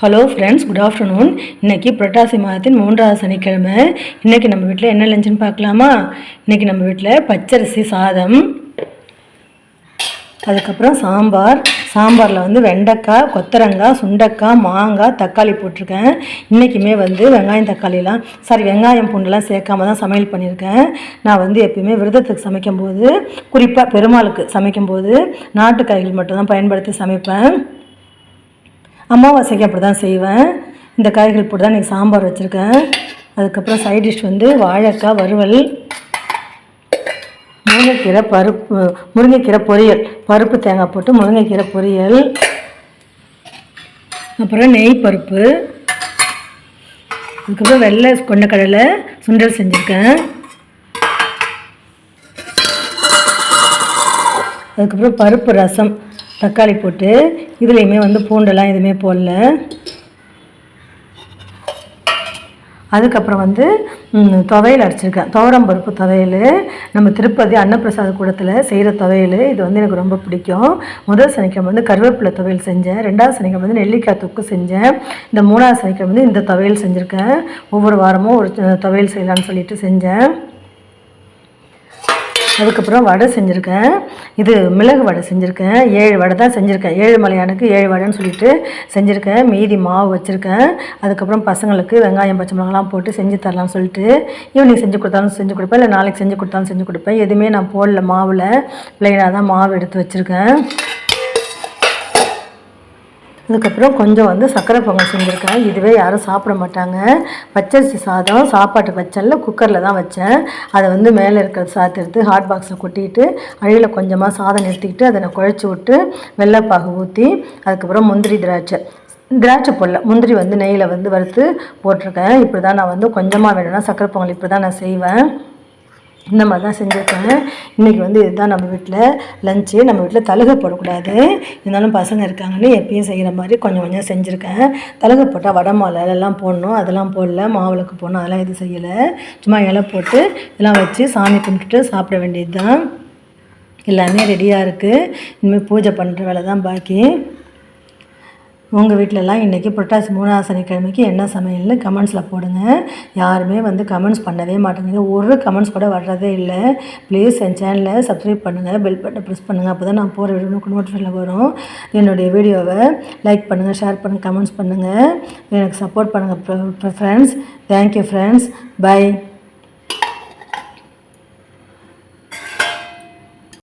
Hello friends good afternoon இன்றைக்கி புரட்டாசி மாதத்தின் மூன்றாவது சனிக்கிழமை. இன்றைக்கி நம்ம வீட்டில் என்ன லஞ்சுன்னு பார்க்கலாமா? இன்னைக்கு நம்ம வீட்டில் பச்சரிசி சாதம் அதுக்கப்புறம் சாம்பார். சாம்பாரில் வந்து வெண்டைக்காய் கொத்தரங்காய் சுண்டக்காய் மாங்காய் தக்காளி போட்டிருக்கேன். இன்றைக்குமே வந்து வெங்காயம் தக்காளிலாம் சாரி வெங்காயம் பூண்டுலாம் சேர்க்காம தான் சமையல் பண்ணியிருக்கேன். நான் வந்து எப்பயுமே விரதத்துக்கு சமைக்கும்போது குறிப்பாக பெருமாளுக்கு சமைக்கும்போது நாட்டு காய்கள் மட்டும்தான் பயன்படுத்தி சமைப்பேன். அமாவாசைக்கு அப்படி தான் செய்வேன். இந்த காய்கள் போட்டு தான் இன்றைக்கி சாம்பார் வச்சுருக்கேன். அதுக்கப்புறம் சைட் டிஷ் வந்து வாழைக்காய் வறுவல் முருங்கைக்கீரை பருப்பு முருங்கைக்கீரை பொரியல். பருப்பு தேங்காய் போட்டு முருங்கைக்கீரை பொரியல். அப்புறம் நெய் பருப்பு. அதுக்கப்புறம் வெள்ளை கொண்டக்கடலை சுண்டல் செஞ்சுருக்கேன். அதுக்கப்புறம் பருப்பு ரசம். தக்காளி போட்டு இதுலேயுமே வந்து பூண்டெல்லாம் எதுவுமே போடல. அதுக்கப்புறம் வந்து துவையல் அரைச்சிருக்கேன். துவரம் பருப்பு துவையல். நம்ம திருப்பதி அன்னப்பிரசாத கூடத்தில் செய்கிற துவையல். இது வந்து எனக்கு ரொம்ப பிடிக்கும். முதல் சனிக்கிழமை வந்து கருவேப்பிலை துவையல் செஞ்சேன். ரெண்டாவது சனிக்கிழமை வந்து நெல்லிக்காய் தொக்கு செஞ்சேன். இந்த மூணாவது சனிக்கிழமை வந்து இந்த துவையல் செஞ்சுருக்கேன். ஒவ்வொரு வாரமும் ஒரு துவையல் செய்யலான்னு சொல்லிட்டு செஞ்சேன். அதுக்கப்புறம் வடை செஞ்சுருக்கேன். இது மிளகு வடை செஞ்சுருக்கேன். ஏழு வடை தான் செஞ்சுருக்கேன். ஏழு மலையானுக்கு ஏழு வடைன்னு சொல்லிட்டு செஞ்சுருக்கேன். மீதி மாவு வச்சுருக்கேன். அதுக்கப்புறம் பசங்களுக்கு வெங்காயம் பச்சை மிளகாலாம் போட்டு செஞ்சு தரலாம்னு சொல்லிட்டு ஈவினிங் செஞ்சு கொடுத்தாலும் செஞ்சு கொடுப்பேன். இல்லை நாளைக்கு செஞ்சு கொடுத்தாலும் செஞ்சு கொடுப்பேன். எதுவுமே நான் போடல மாவில். பிள்ளைகளாக தான் மாவு எடுத்து வச்சுருக்கேன். அதுக்கப்புறம் கொஞ்சம் வந்து சக்கரை பொங்கல் செஞ்சுருக்கேன். இதுவே யாரும் சாப்பிட மாட்டாங்க. பச்சரிசி சாதம் சாப்பாட்டு வச்சேன்ல குக்கரில் தான் வச்சேன். அதை வந்து மேலே இருக்கிற சாதத்தை எடுத்து ஹாட் பாக்ஸில் கொட்டிட்டு அழியில் கொஞ்சமாக சாதம் நிறுத்திக்கிட்டு அதை நான் குழச்சி விட்டு வெள்ளைப்பாகு ஊற்றி அதுக்கப்புறம் முந்திரி திராட்சை. திராட்சை போடல முந்திரி வந்து நெய்யில் வந்து வறுத்து போட்டிருக்கேன். இப்படி தான் நான் வந்து கொஞ்சமாக வேணும்னா சக்கரை பொங்கல் இப்படி தான் நான் செய்வேன். இந்த மாதிரி தான் செஞ்சுருக்கேன் இன்றைக்கி வந்து இதுதான் நம்ம வீட்டில் லஞ்சு நம்ம வீட்டில் தழுகை போடக்கூடாது. இருந்தாலும் பசங்க இருக்காங்கன்னு எப்பயும் செய்கிற மாதிரி கொஞ்சம் கொஞ்சம் செஞ்சுருக்கேன். தழுகை போட்டால் வடை மாலை போடணும். அதெல்லாம் போடல. மாவுளுக்கு போடணும். அதெல்லாம் எதுவும் செய்யலை. சும்மா இலை போட்டு இதெல்லாம் வச்சு சாமி கும்பிட்டுட்டு சாப்பிட வேண்டியது தான் எல்லாமே ரெடியாக இருக்குது இனிமேல் பூஜை பண்ணுற வேலை தான் பாக்கி. உங்கள் வீட்டிலலாம் இன்றைக்கி புரட்டாசி மூணாவது சனிக்கிழமைக்கு என்ன சமையல்னு கமெண்ட்ஸில் போடுங்க. யாருமே வந்து கமெண்ட்ஸ் பண்ணவே மாட்டேங்குது. ஒரு கமெண்ட்ஸ் கூட வர்றதே இல்லை. ப்ளீஸ் என் சேனலை சப்ஸ்கிரைப் பண்ணுங்கள் பெல் பட்டை ப்ரெஸ் பண்ணுங்கள் அப்போ தான் நான் போகிற வீடியோ நோட்டிஃபிகேஷனில் வரும். என்னுடைய வீடியோவை லைக் பண்ணுங்கள் ஷேர் பண்ணுங்கள் கமெண்ட்ஸ் பண்ணுங்கள் எனக்கு சப்போர்ட் பண்ணுங்கள் ஃப்ரெண்ட்ஸ் தேங்க்யூ ஃப்ரெண்ட்ஸ் பை